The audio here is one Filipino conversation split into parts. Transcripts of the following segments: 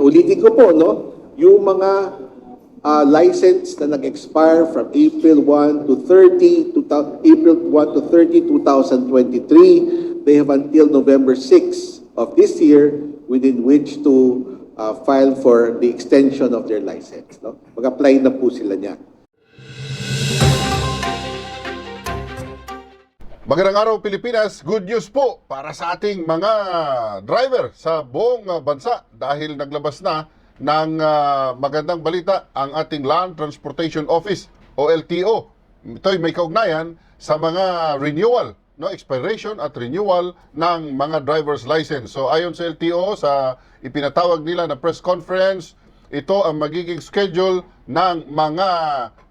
So ulitin ko po, no, yung mga uh, license na nag-expire from April 1 to 30, to April 1 to 30, 2023, they have until November 6 of this year within which to uh, file for the extension of their license. No? Mag-apply na po sila niya. Magandang araw Pilipinas, good news po para sa ating mga driver sa buong uh, bansa dahil naglabas na ng uh, magandang balita ang ating Land Transportation Office o LTO. Ito'y may kaugnayan sa mga renewal, no, expiration at renewal ng mga driver's license. So ayon sa LTO sa ipinatawag nila na press conference, ito ang magiging schedule ng mga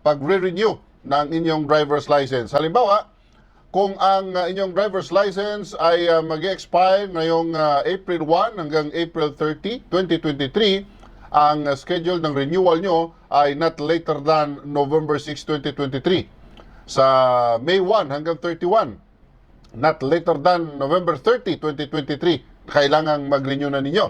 pagre-renew ng inyong driver's license. Halimbawa, kung ang uh, inyong driver's license ay uh, mag-expire ngayong uh, April 1 hanggang April 30, 2023, ang uh, schedule ng renewal nyo ay not later than November 6, 2023. Sa May 1 hanggang 31, not later than November 30, 2023, kailangang mag-renew na ninyo.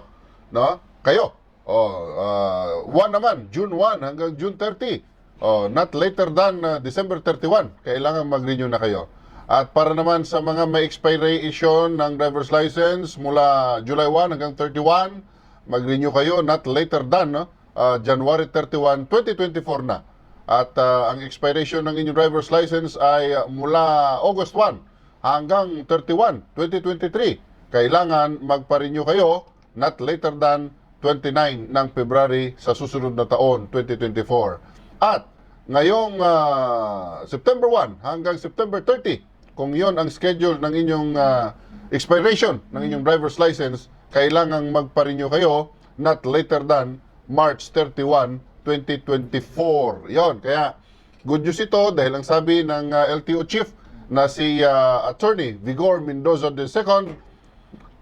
No? Kayo. Oh, uh, 1 naman, June 1 hanggang June 30. Oh, not later than uh, December 31, kailangan mag-renew na kayo. At para naman sa mga may expiration ng driver's license mula July 1 hanggang 31, mag-renew kayo not later than no? uh, January 31, 2024 na. At uh, ang expiration ng inyong driver's license ay uh, mula August 1 hanggang 31, 2023. Kailangan magpa-renew kayo not later than 29 ng February sa susunod na taon, 2024. At ngayong uh, September 1 hanggang September 30, kung yon ang schedule ng inyong uh, expiration ng inyong driver's license, kailangang magpa-renew kayo not later than March 31, 2024. Yon, kaya good news ito dahil ang sabi ng uh, LTO chief na si uh, attorney Vigor Mendoza II,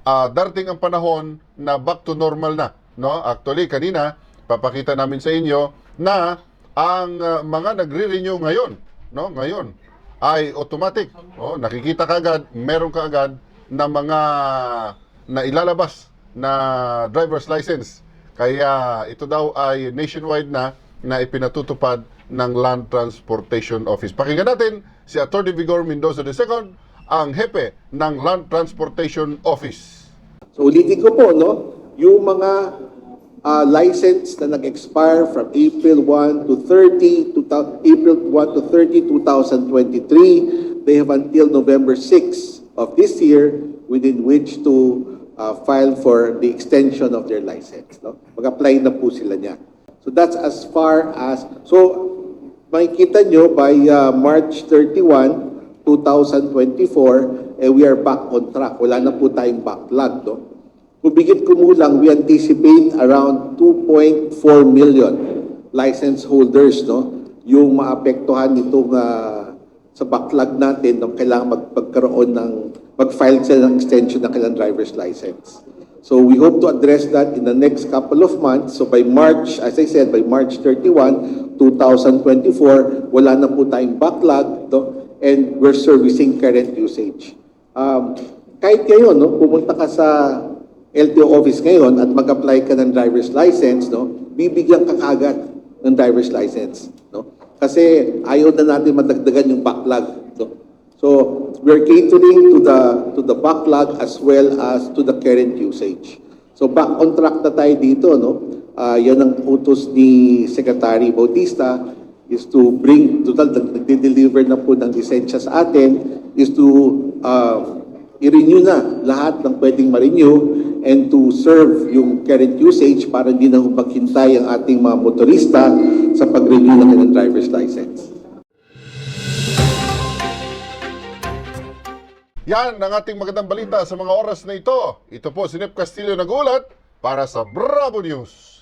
uh, darating ang panahon na back to normal na. No? Actually, kanina, papakita namin sa inyo na ang uh, mga nagre-renew ngayon, no? ngayon, ay automatic. Oh, nakikita ka agad, meron ka agad na mga na ilalabas na driver's license. Kaya ito daw ay nationwide na na ipinatutupad ng Land Transportation Office. Pakinggan natin si Attorney Vigor Mendoza II, ang hepe ng Land Transportation Office. So ulitin ko po, no, yung mga uh, license na nag-expire from April 1 to 30, to April 1 to 30, 2023, they have until November 6 of this year within which to uh, file for the extension of their license. No? Mag-apply na po sila niya. So that's as far as, so makikita nyo by uh, March 31, 2024, eh, we are back on track. Wala na po tayong backlog. No? Kung bigit kumulang, we anticipate around 2.4 million license holders no? yung maapektuhan nitong uh, sa backlog natin no? kailangan mag magkaroon ng mag-file sila ng extension ng kanilang driver's license. So we hope to address that in the next couple of months. So by March, as I said, by March 31, 2024, wala na po tayong backlog no? and we're servicing current usage. Um, kahit ngayon, no, pumunta ka sa LTO office ngayon at mag-apply ka ng driver's license, no, bibigyan ka kagad ng driver's license. No? Kasi ayaw na natin madagdagan yung backlog. No? So, we're catering to the to the backlog as well as to the current usage. So, back on track na tayo dito, no? Ah, yan ang utos ni Secretary Bautista is to bring, total, nagde-deliver na po ng lisensya sa atin, is to uh, i-renew na lahat ng pwedeng ma-renew and to serve yung current usage para hindi na maghintay ang ating mga motorista sa pag-renew ng kanilang driver's license. Yan ang ating magandang balita sa mga oras na ito. Ito po si Nep Castillo nagulat para sa Bravo News.